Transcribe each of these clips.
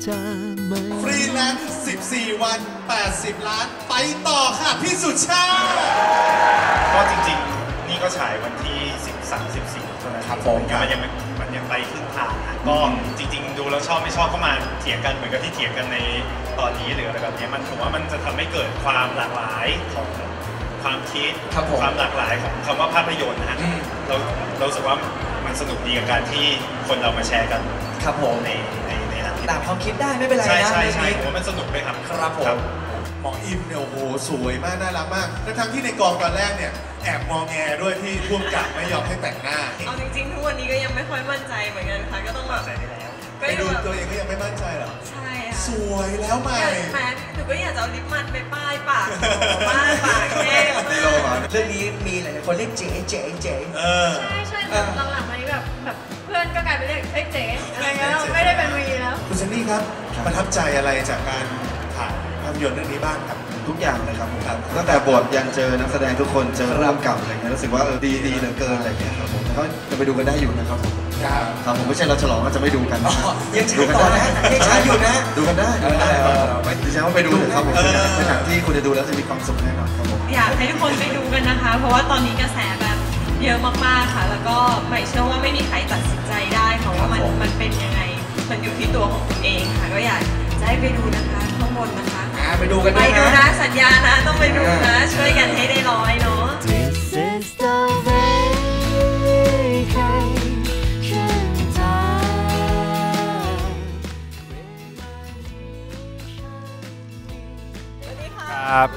4 วัน 80 ล้าน ไปต่อค่ะ พี่สุชาติก็จริงๆ นี่ก็ฉายวันที่ 13 14เท่านั้นครับผมมันยังไม่มันยังไปครึ่งทางนะก็จริง ๆ ดูแล้วชอบไม่ชอบก็มาเถียงกันเหมือนกับที่เถียงกันในตอนนี้หรืออะไรแบบนี้มันผมว่ามันจะทำให้เกิดความหลากหลายของความคิดครับผมความหลากหลายของคำว่าภาพยนตร์นะฮะอืมเราเรารู้สึกว่ามันสนุกดีกับการที่คนเรามาแชร์กันครับผมในในในหนังที่ ต่างความคิดได้ไม่เป็นไรใช่นะใช่ใช่เรื่องนี้ผมว่ามันสนุกเลยครับครับผมหมออิมเนี่ยโอ้โหสวยมากน่ารักมากทั้งทั้งๆที่ในกองตอนแรกเนี่ยแอบมองแงด้วยที่พ่วงกับไม่ยอมให้แต่งหน้าเอาจริงๆทุกวันนี้ก็ยังไม่ค่อยมั่นใจเหมือนกันค่ะก็ต้องแบบใส่ได้แล้วก็ไปยังดูแบบตัวเองก็ยังไม่มั่นใจเหรอใช่สค่ะวยแล้วใหม่แม้หนูก็อยากจะเอาลิปมันไปป้ายปากป้ายปากแห้งเรื่องนี้มีหลายๆคนเรียกเจ๊เจ๊เจ๊เออใช่ใช่แต่หลังๆมานี้แบบแบบเพื่อนก็กลายเป็นเรียกเอ้ยเจ๊อะไรเงี้ยไม่ได้เป็นวีแล้ว คุณซันนี่ครับประทับใจอะไรจากการถ่ายภาพยนตร์เรื่องนี้บ้างครับ ทุกอย่างเลยครับผมตั้งแต่บทยันเจอนักแสดงทุกคนเจอร่วมกับอะไรเงี้ยรู้สึกว่าเออดีดีเหลือเกินอะไรเงี้ยครับผมแล้วก็จะไปดูกันได้อยู่นะครับผมครับครับผมไม่ใช่เราฉลองก็จะไม่ดูกันนะอ๋อยังฉายดูกันต่อได้นะยังฉายอยู่นะดูกันได้ดูกันได้เออไม่ดิฉันว่าไปดูเถอะครับผมเป็นหนังที่คุณจะดูแล้วจะมีความสุขแน่นอนครับผมอยากให้ทุกคนไปดูกันนะคะ เพราะว่าตอนนี้กระแสแบบเยอะมากๆค่ะ แล้วก็ใหม่เชื่อว่าไม่มีใครตัดสินใจได้ค่ะว่า มันอยู่ที่ตัวของคุณเองค่ะ ก็อยากจะให้ไปดูนะคะข้างบนนะคะ อ่าไปดูกันไปด้วยดูนะนะ สัญญานะต้องไปดูนะ ช่วยกันให้ได้ร้อยเนาะ This is the vacation time. ครับ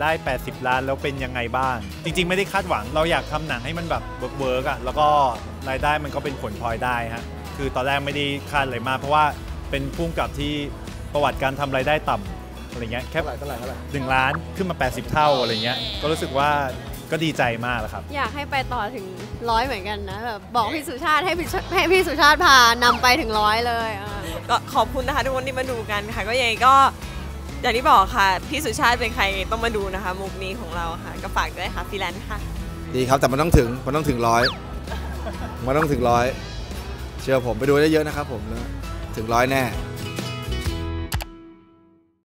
ได้ 80 ล้านแล้วเป็นยังไงบ้าง จริง ๆ ไม่ได้คาดหวัง เราอยากทำหนังให้มันแบบเวิร์กๆอะ แล้วก็ รายได้มันก็เป็นผลพลอยได้ฮะคือตอนแรกไม่ได้คาดอะไรมากเพราะว่าเป็นพุ่มกับที่ประวัติการทำรายได้ต่ำอะไรเงี้ยแค่เท่าไหร่เท่าไหร่หนึ่งล้านขึ้นมา 80 เท่าอะไรเงี้ยก็รู้สึกว่าก็ดีใจมากแล้วครับ อยากให้ไปต่อถึงร้อยเหมือนกันนะแบบบอกพี่สุชาติให้พี่ชให้พี่สุชาติพานำไปถึงร้อยเลยอะก็ขอบคุณนะคะทุกคนที่มาดูกันค่ะ ก็ยังไงก็อย่างที่บอกค่ะ พี่สุชาติเป็นใครต้องมาดูนะคะมุกนี้ของเราค่ะ ก็ฝากด้วยค่ะฟิแลนซ์ค่ะ ดีครับแต่มันต้องถึงมันต้องถึงร้อย มันต้องถึงร้อย เชื่อผมไปดูได้เยอะนะครับผมแล้วถึงร้อยแน่